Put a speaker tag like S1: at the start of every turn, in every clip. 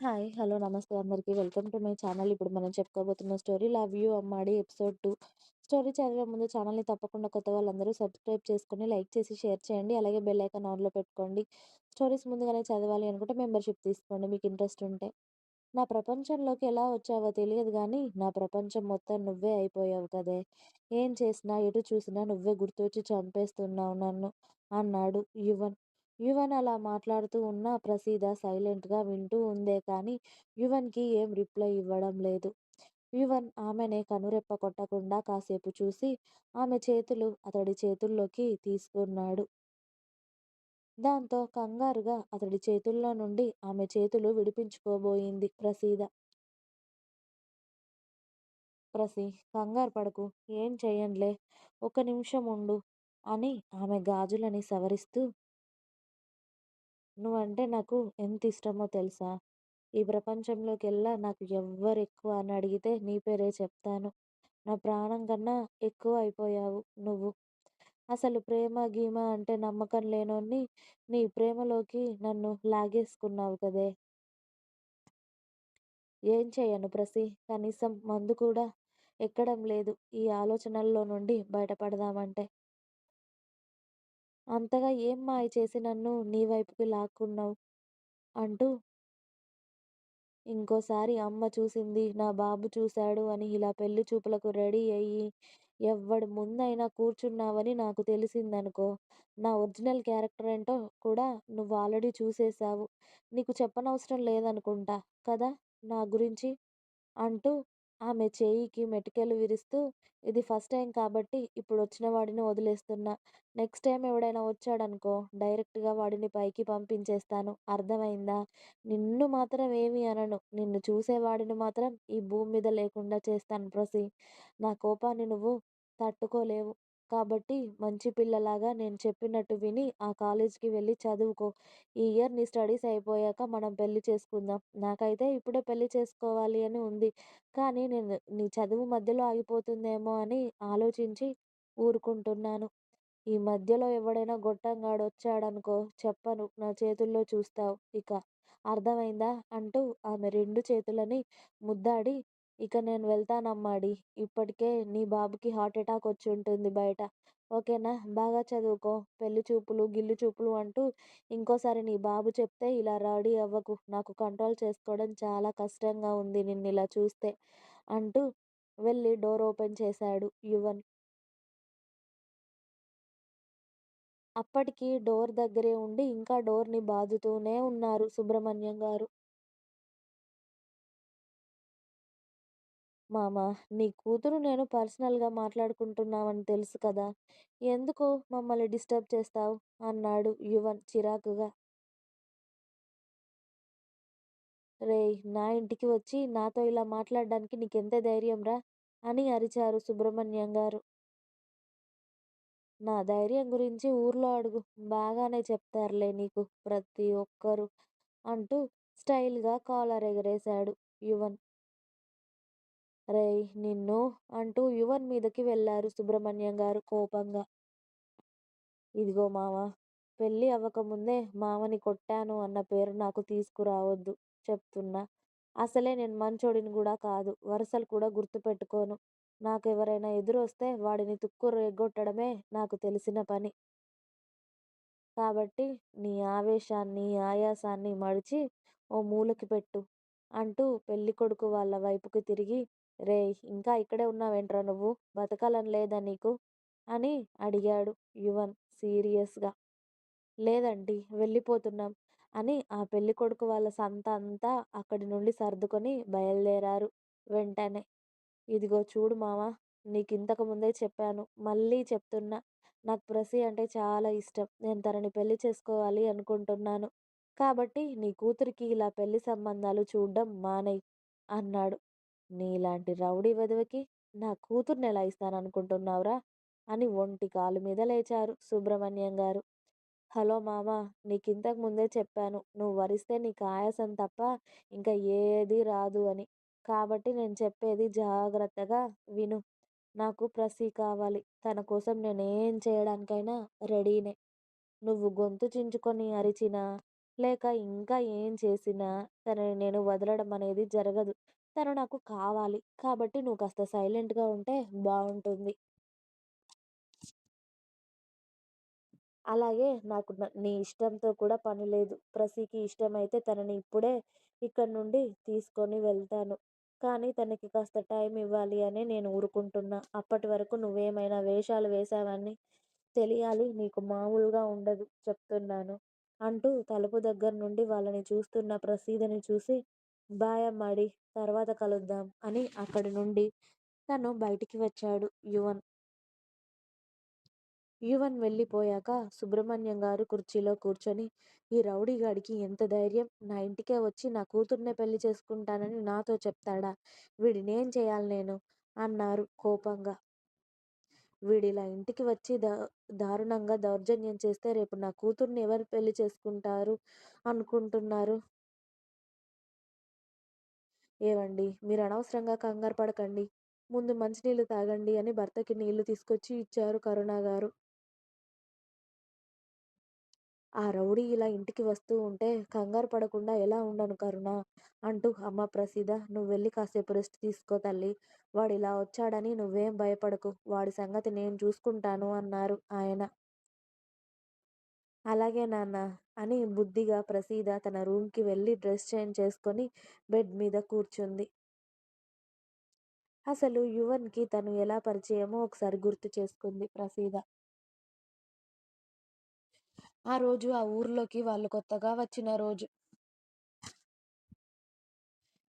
S1: Hi. Hello. నమస్తే అందరికీ. Welcome to my channel. ఇప్పుడు మనం చెప్పుకోబోతున్న story 'love you Ammadi' episode two story చదివే ముందు ఛానల్‌ని తప్పకుండా కొత్త వాళ్ళందరూ సబ్స్క్రైబ్ చేసుకొని, లైక్ చేసి, షేర్ చేయండి. అలాగే బెల్ ఐకాన్ ఆన్‌లో పెట్టుకోండి. స్టోరీస్ ముందుగానే చదవాలి అనుకుంటే మెంబర్‌షిప్ తీసుకోండి మీకు ఇంట్రెస్ట్ ఉంటే. నా ప్రపంచంలోకి ఎలా వచ్చావో తెలియదు కానీ నా ప్రపంచం మొత్తం నువ్వే అయిపోయావు కదే! ఏం చేసినా, ఎటు చూసినా నువ్వే గుర్తొచ్చి చంపేస్తున్నావు నన్ను అన్నాడు యువన్. యువన్ అలా మాట్లాడుతూ ఉన్న ప్రసీద సైలెంట్‌గా వింటూ ఉందే కానీ, యువన్‌కి ఏం రిప్లై ఇవ్వడం లేదు. యువన్ ఆమెనే కనురెప్ప కొట్టకుండా కాసేపు చూసి, ఆమె చేతులు అతడి చేతుల్లోకి తీసుకున్నాడు. దాంతో కంగారుగా అతడి చేతుల్లో నుండి ఆమె చేతులు విడిపించుకోబోయింది ప్రసీద. ప్రసీ! కంగారు పడకు. ఏం చెయ్యనులే. ఒక నిమిషం ఉండు అని ఆమె గాజులని సవరిస్తూ నువ్వంటే నాకు ఎంత ఇష్టమో తెలుసా? ఈ ప్రపంచంలోకెల్లా నాకు ఎవ్వరు ఎక్కువ అని అడిగితే నీ పేరే చెప్తాను. నా ప్రాణం కన్నా ఎక్కువ అయిపోయావు నువ్వు. అసలు ప్రేమ గీమ అంటే నమ్మకం లేనోన్ని నీ ప్రేమలోకి నన్ను లాగేసుకున్నావు కదే! ఏం చేయను ప్రసి కనీసం మందు కూడా ఎక్కడం లేదు ఈ ఆలోచనల్లో నుండి బయటపడదామంటే. అంతగా ఏం మాయ చేసి నన్ను నీ వైపుకి లాక్కున్నావు అంటూ ఇంకోసారి అమ్మ చూసింది, నా బాబు చూశాడు అని ఇలా పెళ్ళి చూపులకు రెడీ అయ్యి ఎవ్వడి ముందైనా కూర్చున్నావని నాకు తెలిసిందనుకో, నా ఒరిజినల్ క్యారెక్టర్ ఏంటో కూడా నువ్వు ఆల్రెడీ చూసేశావు. నీకు చెప్పనవసరం లేదనుకుంటా కదా నా గురించి? అంటూ ఆమె చేయికి మెటికెలు విరుస్తూ ఇది ఫస్ట్ టైం కాబట్టి ఇప్పుడు వచ్చిన వాడిని వదిలేస్తున్నా. నెక్స్ట్ టైం ఎవడైనా వచ్చాడనుకో డైరెక్ట్‌గా వాడిని పైకి పంపించేస్తాను. అర్థమైందా? నిన్ను మాత్రం ఏమీ అనను. నిన్ను చూసేవాడిని మాత్రం ఈ భూమి మీద లేకుండా చేస్తాను ప్రసి నా కోపాన్ని నువ్వు తట్టుకోలేవు. కాబట్టి మంచి పిల్లలాగా నేను చెప్పినట్టు విని ఆ కాలేజీకి వెళ్ళి చదువుకో. ఈ ఇయర్ నీ స్టడీస్ అయిపోయాక మనం పెళ్ళి చేసుకుందాం. నాకైతే ఇప్పుడే పెళ్ళి చేసుకోవాలి అని ఉంది. కానీ నేను నీ చదువు మధ్యలో ఆగిపోతుందేమో అని ఆలోచించి ఊరుకుంటున్నాను. ఈ మధ్యలో ఎవడైనా గొట్టంగాడొచ్చాడనుకో చెప్పను నా చేతుల్లో చూస్తావు ఇక. అర్థమైందా? అంటూ ఆమె రెండు చేతులని ముద్దాడి ఇక నేను వెళ్తానమ్మాడీ. ఇప్పటికే నీ బాబుకి హార్ట్ అటాక్ వచ్చి ఉంటుంది బయట. ఓకేనా? బాగా చదువుకో. పెళ్ళి చూపులు, గిల్లు చూపులు అంటూ ఇంకోసారి నీ బాబు చెప్తే ఇలా రౌడీ అవ్వకు. నాకు కంట్రోల్ చేసుకోవడం చాలా కష్టంగా ఉంది నిన్నిలా చూస్తే అంటూ వెళ్ళి డోర్ ఓపెన్ చేశాడు యువన్. అప్పటికి డోర్ దగ్గరే ఉండి ఇంకా డోర్‌ని బాదుతూనే ఉన్నారు సుబ్రహ్మణ్యం గారు. మామా! నీ కూతురు నేను పర్సనల్‌గా మాట్లాడుకుంటున్నామని తెలుసు కదా! ఎందుకు మమ్మల్ని డిస్టర్బ్ చేస్తావు అన్నాడు యువన్ చిరాకుగా. రేయ్! నా ఇంటికి వచ్చి నాతో ఇలా మాట్లాడడానికి నీకెంత ధైర్యంరా? అని అరిచారు సుబ్రహ్మణ్యం గారు. నా ధైర్యం గురించి ఊర్లో అడుగు. బాగానే చెప్తారులే నీకు ప్రతి ఒక్కరు అంటూ స్టైల్‌గా కాలర్ ఎగరేశాడు యువన్. రేయ్ నిన్ను అంటూ యువన్ మీదకి వెళ్ళారు సుబ్రహ్మణ్యం గారు కోపంగా. ఇదిగో మావా! పెళ్ళి అవ్వకముందే మావని కొట్టాను అన్న పేరు నాకు తీసుకురావద్దు చెప్తున్నా. అసలే నేను మంచోడిని కూడా కాదు. వరసలు కూడా గుర్తుపెట్టుకోను. నాకెవరైనా ఎదురొస్తే వాడిని తుక్కు రేగ్గొట్టడమే నాకు తెలిసిన పని. కాబట్టి నీ ఆవేశాన్ని, ఆయాసాన్ని మడిచి ఓ మూలకి పెట్టు అంటూ పెళ్ళికొడుకు వాళ్ళ వైపుకి తిరిగి రేయ్! ఇంకా ఇక్కడే ఉన్నావేంట్రా నువ్వు? బతకాలని లేదా నీకు? అని అడిగాడు యువన్ సీరియస్‌గా. లేదంటీ వెళ్ళిపోతున్నాం అని ఆ పెళ్ళికొడుకు వాళ్ళ సంత అంతా అక్కడి నుండి సర్దుకొని బయలుదేరారు వెంటనే. ఇదిగో చూడు మావా! ఇంతకు ముందే చెప్పాను. మళ్ళీ చెప్తున్నా. నాకు ప్రసి అంటే చాలా ఇష్టం. నేను తనని పెళ్ళి చేసుకోవాలి అనుకుంటున్నాను. కాబట్టి నీ కూతురికి ఇలా పెళ్ళి సంబంధాలు చూడడం మానెయ్ అన్నాడు. నీలాంటి రౌడీ వెధవకి నా కూతుర్నెలా ఇస్తాననుకుంటున్నావురా? అని ఒంటి కాలు మీద లేచారు సుబ్రహ్మణ్యం గారు. హలో మామా! నీకింతకు ముందే చెప్పాను. నువ్వు వరిస్తే నీకు ఆయాసం తప్ప ఇంకా ఏదీ రాదు అని. కాబట్టి నేను చెప్పేది జాగ్రత్తగా విను. నాకు ప్రసీ కావాలి. తన కోసం నేనేం చేయడానికైనా రెడీనే. నువ్వు గొంతు చించుకొని అరిచినా, లేక ఇంకా ఏం చేసినా తనని నేను వదలడం అనేది జరగదు. తను నాకు కావాలి. కాబట్టి నువ్వు కాస్త సైలెంట్‌గా ఉంటే బాగుంటుంది అలాగే నాకు న నీ ఇష్టంతో కూడా పని లేదు. ప్రసీకి ఇష్టమైతే తనని ఇప్పుడే ఇక్కడి నుండి తీసుకొని వెళ్తాను. కానీ తనకి కాస్త టైం ఇవ్వాలి అని నేను ఊరుకుంటున్నా. అప్పటి వరకు నువ్వేమైనా వేషాలు వేశావని తెలియాలి నీకు మామూలుగా ఉండదు చెప్తున్నాను. అంటూ తలుపు దగ్గర నుండి వాళ్ళని చూస్తున్న ప్రసీదని చూసి బాయ్ అమ్మాడి తర్వాత కలుద్దాం అని అక్కడి నుండి తను బయటికి వచ్చాడు యువన్. యువన్ వెళ్ళిపోయాక సుబ్రహ్మణ్యం గారు కుర్చీలో కూర్చొని ఈ రౌడీగాడికి ఎంత ధైర్యం! నా ఇంటికే వచ్చి నా కూతుర్నే పెళ్ళి చేసుకుంటానని నాతో చెప్తాడా? వీడినేం చేయాలి నేను? అన్నారు కోపంగా. వీడిలా ఇంటికి వచ్చి దా దారుణంగా దౌర్జన్యం చేస్తే రేపు నా కూతుర్ని ఎవరు పెళ్ళి చేసుకుంటారు అనుకుంటున్నారు? ఏవండి మీరు అనవసరంగా కంగారు పడకండి. ముందు మంచినీళ్ళు తాగండి అని భర్తకి నీళ్ళు తీసుకొచ్చి ఇచ్చారు కరుణ గారు ఆ రౌడీ ఇలా ఇంటికి వస్తూ ఉంటే కంగారు పడకుండా ఎలా ఉండను కరుణ అంటూ అమ్మ ప్రసీద నువ్వెళ్ళి కాసేపు రెస్ట్ తీసుకో తల్లి వాడు ఇలా వచ్చాడని నువ్వేం భయపడకు. వాడి సంగతి నేను చూసుకుంటాను అన్నారు ఆయన. అలాగే నాన్నా! అని బుద్ధిగా ప్రసీద తన రూమ్కి వెళ్ళి డ్రెస్ చేంజ్ చేసుకొని బెడ్ మీద కూర్చుంది. అసలు యువన్కి తను ఎలా పరిచయమో ఒకసారి గుర్తు చేసుకుంది ప్రసీద. ఆ రోజు ఆ ఊర్లోకి వాళ్ళు కొత్తగా వచ్చిన రోజు.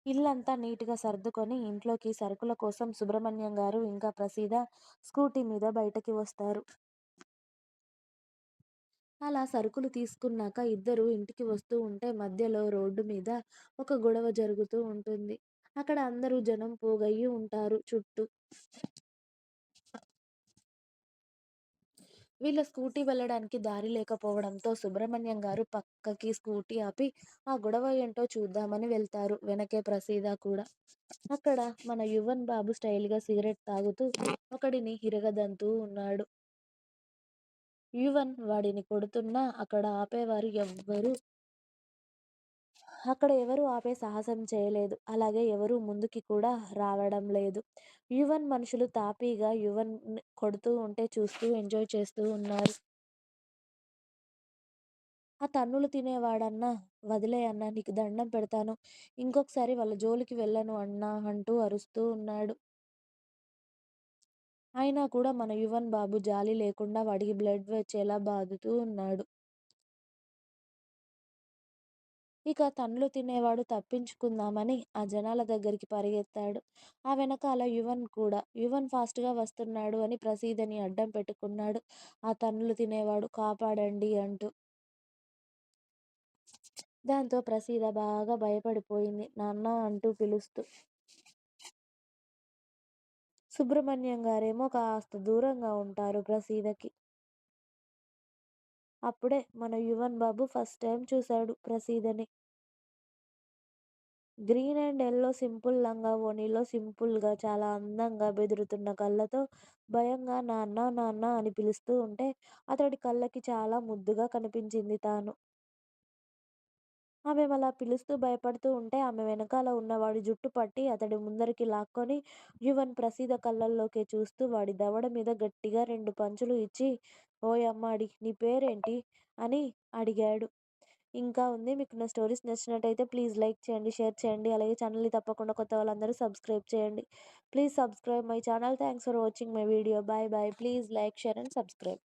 S1: ఇల్లంతా నీట్గా సర్దుకొని ఇంట్లోకి సరుకుల కోసం సుబ్రహ్మణ్యం గారు ఇంకా ప్రసీద స్కూటీ మీద బయటకి వస్తారు. అలా సరుకులు తీసుకున్నాక ఇద్దరు ఇంటికి వస్తూ ఉంటే మధ్యలో రోడ్డు మీద ఒక గొడవ జరుగుతూ ఉంటుంది. అక్కడ అందరూ జనం పోగయ్యి ఉంటారు చుట్టూ. వీళ్ళ స్కూటీ వెళ్ళడానికి దారి లేకపోవడంతో సుబ్రహ్మణ్యం గారు పక్కకి స్కూటీ ఆపి ఆ గొడవ ఏంటో చూద్దామని వెళ్తారు. వెనకే ప్రసీద కూడా. అక్కడ మన యువన్ బాబు స్టైల్గా సిగరెట్ తాగుతూ ఒకడిని హిరగదంతూ ఉన్నాడు. యువన్ వాడిని కొడుతున్నా అక్కడ ఆపేవారు ఎవ్వరూ అక్కడ ఎవరు ఆపే సాహసం చేయలేదు. అలాగే ఎవరు ముందుకి కూడా రావడం లేదు. యువన్ మనుషులు తాపీగా యువన్ కొడుతూ ఉంటే చూస్తూ ఎంజాయ్ చేస్తూ ఉన్నారు. ఆ తన్నులు తినేవాడన్నా వదిలే అన్నా నీకు దండం పెడతాను. ఇంకొకసారి వాళ్ళ జోలికి వెళ్ళను అన్నా అంటూ అరుస్తూ ఉన్నాడు. అయినా కూడా మన యువన్ బాబు జాలి లేకుండా వాడికి బ్లడ్ వచ్చేలా బాదుతూ ఉన్నాడు. ఇక తండ్లు తినేవాడు తప్పించుకుందామని ఆ జనాల దగ్గరికి పరిగెత్తాడు. ఆ వెనకాల యువన్ కూడా. యువన్ ఫాస్ట్గా వస్తున్నాడు అని ప్రసీదని అడ్డం పెట్టుకున్నాడు ఆ తండ్లు తినేవాడు కాపాడండి అంటూ. దాంతో ప్రసీద బాగా భయపడిపోయింది నాన్నా అంటూ పిలుస్తూ. సుబ్రహ్మణ్యం గారేమో కాస్త దూరంగా ఉంటారు ప్రసీదకి. అప్పుడే మన యువన్ బాబు ఫస్ట్ టైం చూశాడు ప్రసీదని. గ్రీన్ అండ్ ఎల్లో సింపుల్ లంగా ఓణీలో సింపుల్గా చాలా అందంగా బెదురుతున్న కళ్ళతో భయంగా నాన్న నాన్న అని పిలుస్తూ ఉంటే అతడి కళ్ళకి చాలా ముద్దుగా కనిపించింది తాను. ఆమె అలా పిలుస్తూ భయపడుతూ ఉంటే ఆమె వెనకాల ఉన్నవాడు జుట్టు పట్టి అతడి ముందరికి లాక్కొని యువన్ ప్రసీద కళ్ళల్లోకి చూస్తూ వాడి దవడ మీద గట్టిగా రెండు పంచులు ఇచ్చి ఓయమ్మాడి నీ పేరేంటి? అని అడిగాడు. ఇంకా ఉంది. మీకు నా స్టోరీస్ నచ్చినట్టయితే ప్లీజ్ లైక్ చేయండి, షేర్ చేయండి. అలాగే ఛానల్‌ని తప్పకుండా కొత్త వాళ్ళందరూ సబ్స్క్రైబ్ చేయండి. Please subscribe my channel. Thanks for watching my video. Bye bye please like, share and subscribe.